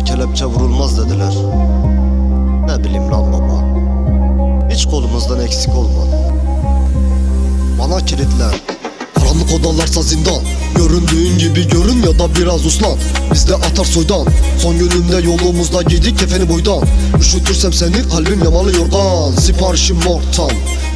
Buna kelepçe vurulmaz dediler. Ne bileyim lan baba. Hiç kolumuzdan eksik olmadı. Bana kilitler Karanlık odalarsa zindan. Göründüğün gibi görün ya da biraz uslan. Bizde atar soydan. Son günümde yolumuzda giydik kefeni boydan. Üşütürsem seni kalbim yamalı yorgan. Siparişim mortan.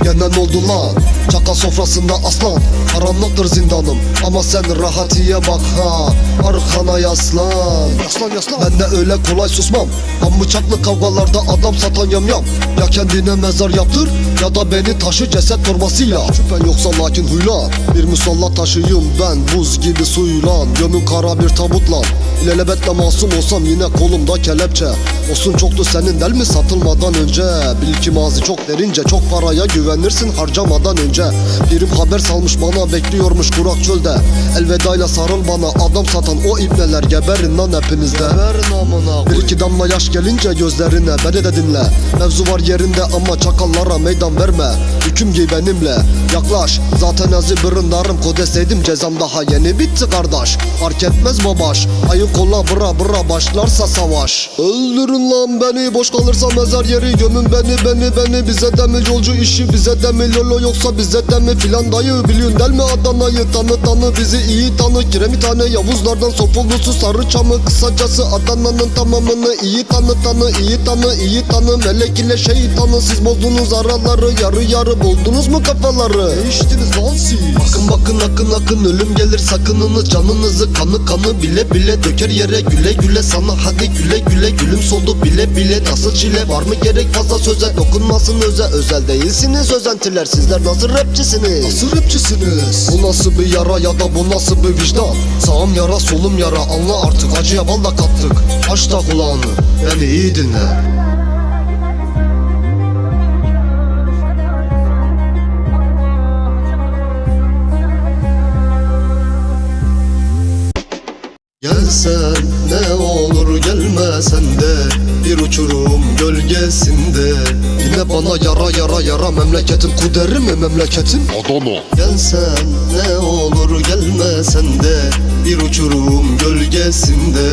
Yenen oldu lan. Çakal sofrasında aslan. Karanlıktır zindanım. Ama sen rahatiye bak ha. Arkana yaslan. Yaslan yaslan. Ben de öyle kolay susmam. Kan bıçaklı kavgalarda adam satan yamyam Ya kendine mezar yaptır Ya da beni taşı ceset torbasıyla. Şüphen yoksa lakin huylan Bir musallat taşıyım ben Buz gibi suyla. Gömün kara bir tabutla. İlelebetle masum olsam yine kolumda kelepçe. Olsun çoktu senin del mi satılmadan önce? Bil ki mazi çok derince Çok paraya güvenirsin harcamadan önce. Birim haber salmış bana bekliyormuş kurak çölde. Elvedayla sarıl bana adam satan o ibneler Geberin lan hepinizde. Geberin Bir iki damla yaş gelince gözlerine beni de dinle. Mevzu var yerinde ama çakallara meydan verme. Hüküm giy benimle yaklaş. Zaten azı bırınlarım kodeseydim cezam daha yeni bitti kardeş. Fark etmez babaş Ayın kolla bıra bıra başlarsa savaş. Öldürün lan beni boş kalırsa mezar yeri Gömün beni beni beni. Bize de mi yolcu işi bize de mi lolo yoksa bize de mi filan dayı? Biliyorsun del mi Adana'yı? Tanı tanı bizi iyi tanı. Kiremitane Yavuzlardan Sopolusu sarı çamı. Kısacası Adana'nın tamamını iyi tanı tanı iyi tanı iyi tanı. Melek ile şeytanı. Siz bozdunuz araları Yarı yarı buldunuz mu kafaları? Değiştiniz lan siz? Bakın bakın akın akın. Ölüm gelir sakınınız Canınızı kanı kanı. Bile bile döker yere Güle güle sana. Hadi güle güle Gülüm soldu. Bile bile nasıl çile? Var mı gerek fazla söze? Dokunmasın öze. Özel değilsiniz özentiler sizler nasıl rapçisiniz? Nasıl rapçisiniz? Bu nasıl bir yara ya da bu nasıl bir vicdan? Sağım yara solum yara anla artık Acıya balla kattık. Aç da kulağını Beni iyi dinle ne olur gelmesen de Bir uçurum gölgesinde Yine bana yara yara yara Memleketin kuderi mi memleketin? Adana. Gelsen ne olur gelmesen de Bir uçurum gölgesinde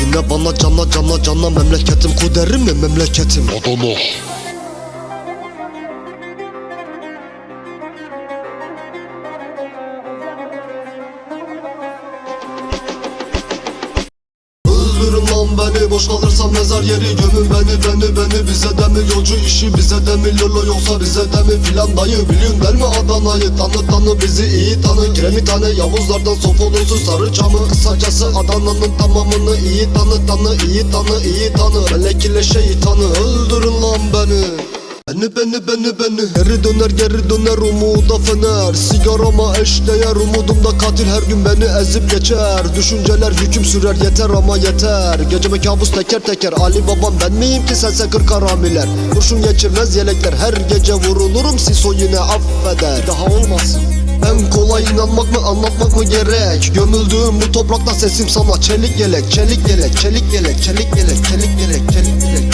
Yine bana canla canla canla Memleketim kuderi mi memleketim? Adana. Beni boş kalırsa mezar yeri Gömün beni beni beni. Bize de mi yolcu işi bize de mi lolo yoksa bize de mi filan dayı? Biliyorsun del mi Adana'yı? Tanı tanı bizi iyi tanı. Kiremi tane Yavuzlardan Sofolusu sarı çamı Kısacası Adana'nın tamamını iyi tanı tanı iyi tanı iyi tanı. Melek ile şeytanı öldürün lan beni Beni beni beni beni. Geri döner geri döner umuda fener. Sigarama eşdeğer umudumda katil her gün beni ezip geçer. Düşünceler hüküm sürer yeter ama yeter. Geceme kabus teker teker. Ali babam ben miyim ki sense kırk haramiler Kurşun geçirmez yelekler. Her gece vurulurum Siso yine affeder. Bir daha olmasın en kolay inanmak mı anlatmak mı gerek? Gömüldüğüm bu toprakta sesim sana Çelik yelek çelik yelek çelik yelek çelik yelek çelik yelek çelik yelek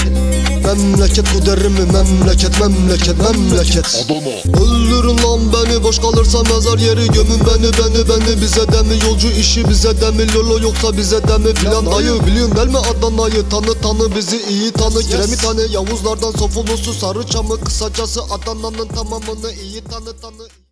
Memleket bu derim mi? Memleket memleket memleket. Adana. Öldürün lan beni boş kalırsa mezar yeri Gömün beni beni beni. Bize de mi yolcu işi bize de mi lolo yoksa bize de mi filan. Dayı Biliyorsun del mi Adana'yı. Tanı tanı bizi iyi tanı. Kiremit tane Yavuzlardan Sofulusu sarı çamı. Kısacası Adana'nın tamamını iyi tanı tanı